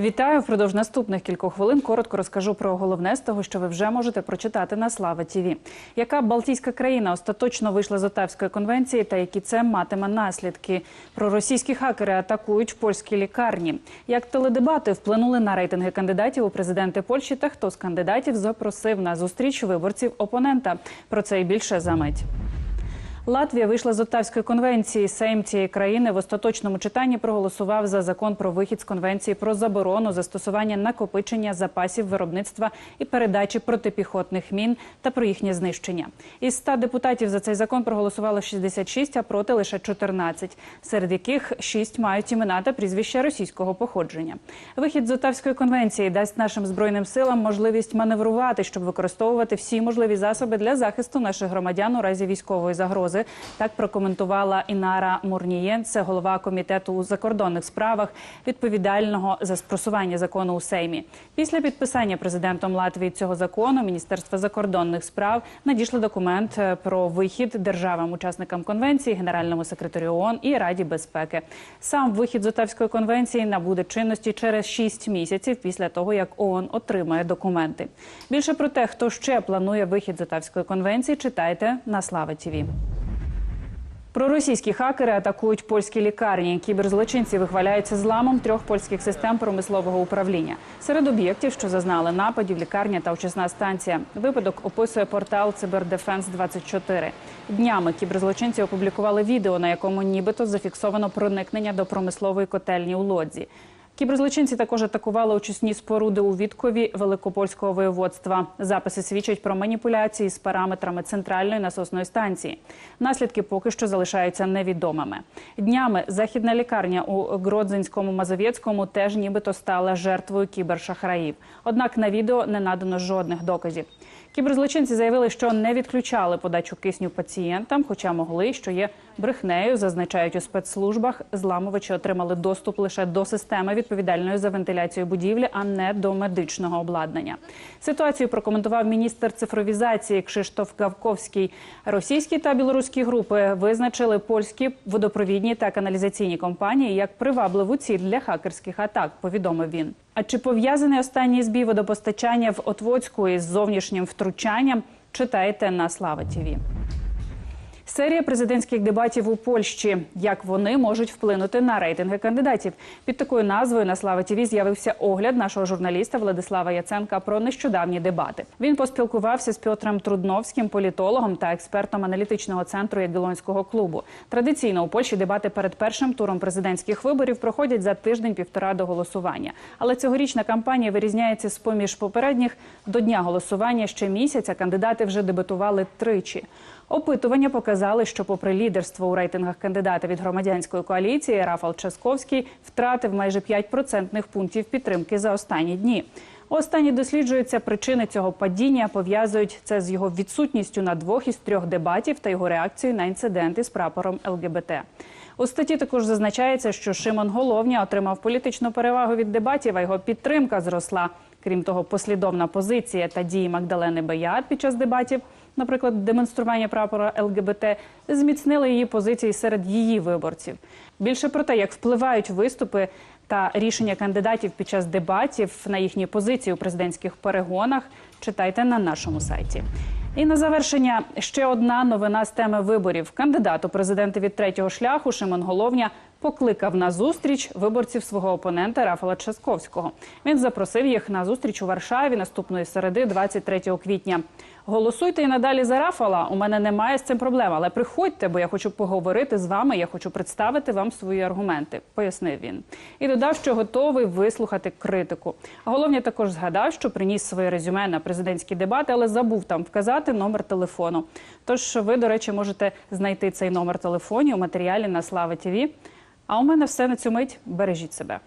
Вітаю впродовж наступних кількох хвилин. Коротко розкажу про головне з того, що ви вже можете прочитати на Слава Тіві. Яка Балтійська країна остаточно вийшла з Отавської конвенції та які це матиме наслідки? Про російські хакери атакують польські лікарні. Як теледебати вплинули на рейтинги кандидатів у президенти Польщі та хто з кандидатів запросив на зустріч виборців опонента? Про це і більше за мить. Латвія вийшла з Оттавської конвенції. Сейм цієї країни в остаточному читанні проголосував за закон про вихід з конвенції про заборону застосування накопичення запасів виробництва і передачі протипіхотних мін та про їхнє знищення. Із 100 депутатів за цей закон проголосувало 66, а проти лише 14, серед яких 6 мають імена та прізвища російського походження. Вихід з Оттавської конвенції дасть нашим збройним силам можливість маневрувати, щоб використовувати всі можливі засоби для захисту наших громадян у разі військової загрози. Так прокоментувала Інара Мурнієн, це голова комітету у закордонних справах, відповідального за спросування закону у Сеймі. Після підписання президентом Латвії цього закону Міністерство закордонних справ надійшло документ е, про вихід державам-учасникам конвенції, генеральному секретарю ООН і Раді безпеки. Сам вихід з Отавської конвенції набуде чинності через 6 місяців після того, як ООН отримає документи. Більше про те, хто ще планує вихід з Отавської конвенції, читайте на Слава Тіві. Проросійські хакери атакують польські лікарні. Кіберзлочинці вихваляються зламом трьох польських систем промислового управління. Серед об'єктів, що зазнали нападів, лікарня та очисна станція. Випадок описує портал Цибердефенс 24 Днями кіберзлочинці опублікували відео, на якому нібито зафіксовано проникнення до промислової котельні у лодзі. Кіберзлочинці також атакували очисні споруди у Віткові Великопольського воєводства. Записи свідчать про маніпуляції з параметрами центральної насосної станції. Наслідки поки що залишаються невідомими. Днями західна лікарня у Гродзенському Мазовєцькому теж нібито стала жертвою кібершахраїв. Однак на відео не надано жодних доказів. Кіберзлочинці заявили, що не відключали подачу кисню пацієнтам, хоча могли, що є брехнею, зазначають у спецслужбах. Зламувачі отримали доступ лише до системи відповідальної за вентиляцію будівлі, а не до медичного обладнання. Ситуацію прокоментував міністр цифровізації Кшиштоф Гавковський. Російські та білоруські групи визначили польські водопровідні та каналізаційні компанії як привабливу ціль для хакерських атак. Повідомив він. А чи пов'язаний останній збій водопостачання в Отвоцьку із зовнішнім втручанням? Читайте на Слава Тіві. Серія президентських дебатів у Польщі. Як вони можуть вплинути на рейтинги кандидатів? Під такою назвою на Слава ТІВІ з'явився огляд нашого журналіста Владислава Яценка про нещодавні дебати. Він поспілкувався з Пьотром Трудновським, політологом та експертом аналітичного центру Ягелонського клубу. Традиційно у Польщі дебати перед першим туром президентських виборів проходять за тиждень-півтора до голосування. Але цьогорічна кампанія вирізняється з поміж попередніх до дня голосування ще місяця. Кандидати вже дебатували тричі. Опитування показали, що, попри лідерство у рейтингах кандидата від громадянської коаліції, Рафал Часковський втратив майже 5 процентних пунктів підтримки за останні дні. Останні досліджуються причини цього падіння, пов'язують це з його відсутністю на двох із трьох дебатів та його реакцією на інциденти з прапором ЛГБТ. У статті також зазначається, що Шимон Головня отримав політичну перевагу від дебатів, а його підтримка зросла. Крім того, послідовна позиція та дії Магдалени Беят під час дебатів, наприклад, демонстрування прапора ЛГБТ, зміцнили її позиції серед її виборців. Більше про те, як впливають виступи та рішення кандидатів під час дебатів на їхні позиції у президентських перегонах, читайте на нашому сайті. І на завершення ще одна новина з теми виборів. Кандидат у президенти від третього шляху Шимон Головня покликав на зустріч виборців свого опонента Рафала Часковського. Він запросив їх на зустріч у Варшаві наступної середи, 23 квітня. Голосуйте і надалі за Рафала. У мене немає з цим проблем, але приходьте, бо я хочу поговорити з вами. Я хочу представити вам свої аргументи, пояснив він. І додав, що готовий вислухати критику. Головня також згадав, що приніс своє резюме на президентські дебати, але забув там вказати номер телефону. Тож ви, до речі, можете знайти цей номер телефонів у матеріалі на Слава ТІВІ. А у мене все на цю мить. Бережіть себе.